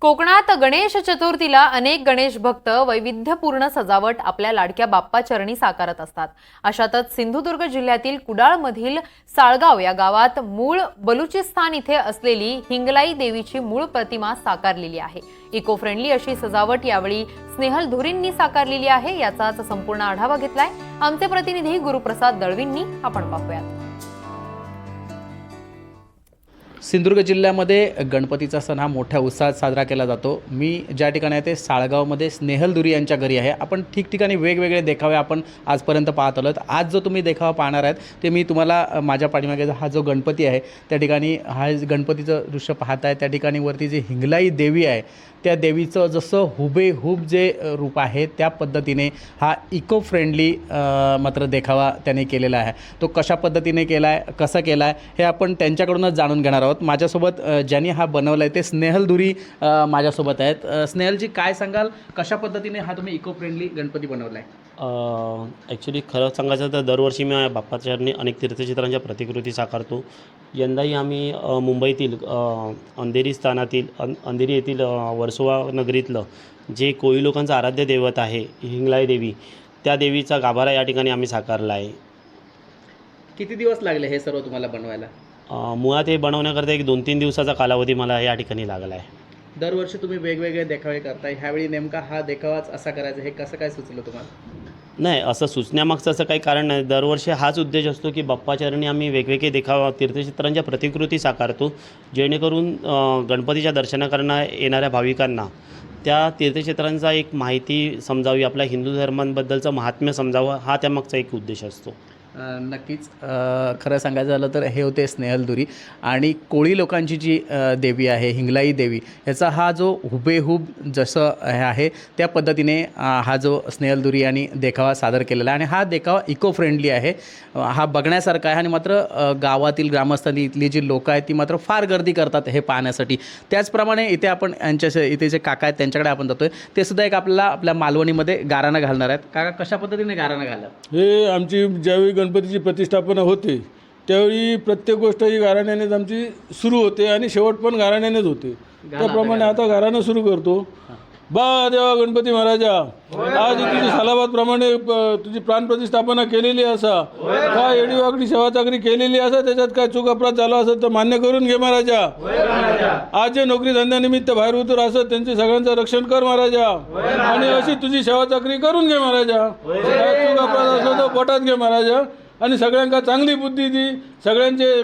कोकणात गणेश चतुर्थीला अनेक गणेश भक्त वैविध्यपूर्ण सजावट आपल्या लाडक्या बाप्पा चरणी साकारत असतात. अशातच सिंधुदुर्ग जिल्ह्यातील कुडाळमधील साळगाव या गावात मूळ बलुचिस्तान इथे असलेली हिंगलाई देवीची मूळ प्रतिमा साकारलेली आहे. इको फ्रेंडली अशी सजावट यावेळी स्नेहल धुरींनी साकारलेली आहे. याचाच संपूर्ण आढावा घेतलाय. आमचे प्रतिनिधी गुरुप्रसाद दळवींनी. आपण पाहूयात. सिंधुदुर्ग जिल्ह्यामध्ये गणपतीचा सण हा मोठ्या उत्साहात साजरा केला जातो. मी ज्या ठिकाणी आहे ते साळगावमध्ये स्नेहल दुरी यांच्या घरी आहे. आपण ठिकठिकाणी वेगवेगळे देखावे आपण आजपर्यंत पाहत आलो आज जो तुम्ही देखावा पाहणार आहेत ते मी तुम्हाला माझ्या पाठीमागे हा जो गणपती आहे त्या ठिकाणी हा गणपतीचं दृश्य पाहत आहे त्या ठिकाणी वरती जी हिंगलाई देवी आहे त्या देवीचं जसं हुबेहूब जे रूप आहे त्या पद्धतीने हा इको फ्रेंडली मात्र देखावा त्याने केलेला आहे. तो कशा पद्धतीने केला आहे कसं केला आहे हे आपण त्यांच्याकडूनच जाणून घेणार आहोत. माझ्यासोबत अ, ज्यांनी हा बनवला आहे ते स्नेहल अ, माझ्यासोबत आहेत. स्नेहलजी काय सांगाल? कशा पद्धतीने हा तुम्ही इको फ्रेंडली गणपती बनवला आहे ॲक्च्युली खरं सांगायचं तर दरवर्षी मी बाप्पाच्या चरणी अनेक तीर्थचित्रांच्या प्रतिकृती साकारतो. यंदाही आम्ही मुंबईतील अंधेरी स्थानातील अं अंधेरी येथील वर्सोवा नगरीतलं जे कोळी लोकांचं आराध्य दैवत आहे हिंगलाई देवी त्या देवीचा गाभारा या ठिकाणी आम्ही साकारला आहे. किती दिवस लागले हे सर्व तुम्हाला बनवायला? मुळात हे बनवण्याकरता एक दोन तीन दिवसाचा कालावधी मला या ठिकाणी लागला आहे दरवर्षी तुम्ही वेगवेगळे देखावे करताय. ह्यावेळी नेमका हा देखावाच असा करायचा हे कसं काय सुचलं तुम्हाला? नाही असं सुचण्यामागचं असं काही कारण नाही. दरवर्षी हाच उद्देश असतो की बाप्पाचरणी आम्ही वेगवेगळे देखावा तीर्थचित्रांच्या प्रतिकृती साकारतो जेणेकरून गणपतीच्या दर्शनाकरता येणाऱ्या भाविकांना त्या तीर्थक्षेत्रांचा एक माहिती समजावी आपल्या हिंदू धर्मांबद्दलचं महात्म्य समजावं हा त्यामागचा एक उद्देश असतो. नक्कीच खरं सांगायचं झालं तर हे होते स्नेहलदुरी आणि कोळी लोकांची जी देवी आहे हिंगलाई देवी ह्याचा हा जो हुबेहूब जसं हे आहे त्या पद्धतीने हा जो स्नेहलदुरी आणि देखावा सादर केलेला आहे. आणि हा देखावा इको फ्रेंडली आहे हा बघण्यासारखा आहे आणि मात्र गावातील ग्रामस्थांनी इथली जी लोकं आहेत ती मात्र फार गर्दी करतात हे पाहण्यासाठी. त्याचप्रमाणे इथे आपण यांच्या इथे जे काका आहेत त्यांच्याकडे आपण जातोय. ते सुद्धा एक आपल्याला आपल्या मालवणीमध्ये गाराणं घालणार आहेत. काका कशा पद्धतीने गाराणं घालणार हे आमची ज्यावेळी गणपतीची प्रतिष्ठापना होते त्यावेळी प्रत्येक गोष्ट ही गाराण्यानेच आमची सुरू होते आणि शेवट पण गाराण्यानेच होते. त्याप्रमाणे आता गाराणं सुरू करतो. बा देवा गणपती महाराजा. आज तुझी सालाबादप्रमाणे प- तुझी प्राणप्रतिष्ठापना केलेली असा. काय एडीवाकडी सेवा चाकरी केलेली असा त्याच्यात काय चूक अपराध झाला असत तर मान्य करून घे महाराजा. आज जे नोकरी धंद्यानिमित्त बाहेर उतर असत त्यांचे सगळ्यांचं रक्षण कर महाराजा. आणि अशी तुझी सेवा चाकरी करून घे महाराजा. काय चूक अपराध असलो तर पोटात घे महाराजा. आणि सगळ्यांका चांगली बुद्धी दी. सगळ्यांचे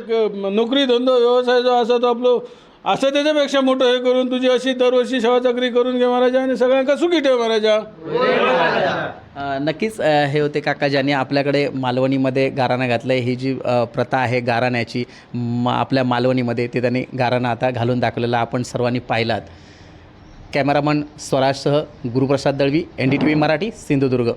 नोकरी धंदो व्यवसाय जो असा तो आपलं असं त्याच्यापेक्षा मोठं हे करून तुझी अशी दरवर्षी सेवा चाकरी करून घे महाराजा आणि सगळ्यांका सुखी ठेव महाराजा. नक्कीच हे होते काका ज्यांनी आपल्याकडे मालवणीमध्ये गाराणं घातलं आहे ही जी प्रथा आहे गाराण्याची मा आपल्या मालवणीमध्ये ते त्यांनी गाराणं आता घालून दाखवलेलं आपण सर्वांनी पाहिलात. Cameraman स्वराजसह Guruprasad Dalvi N D T V Marathi Sindhudurg.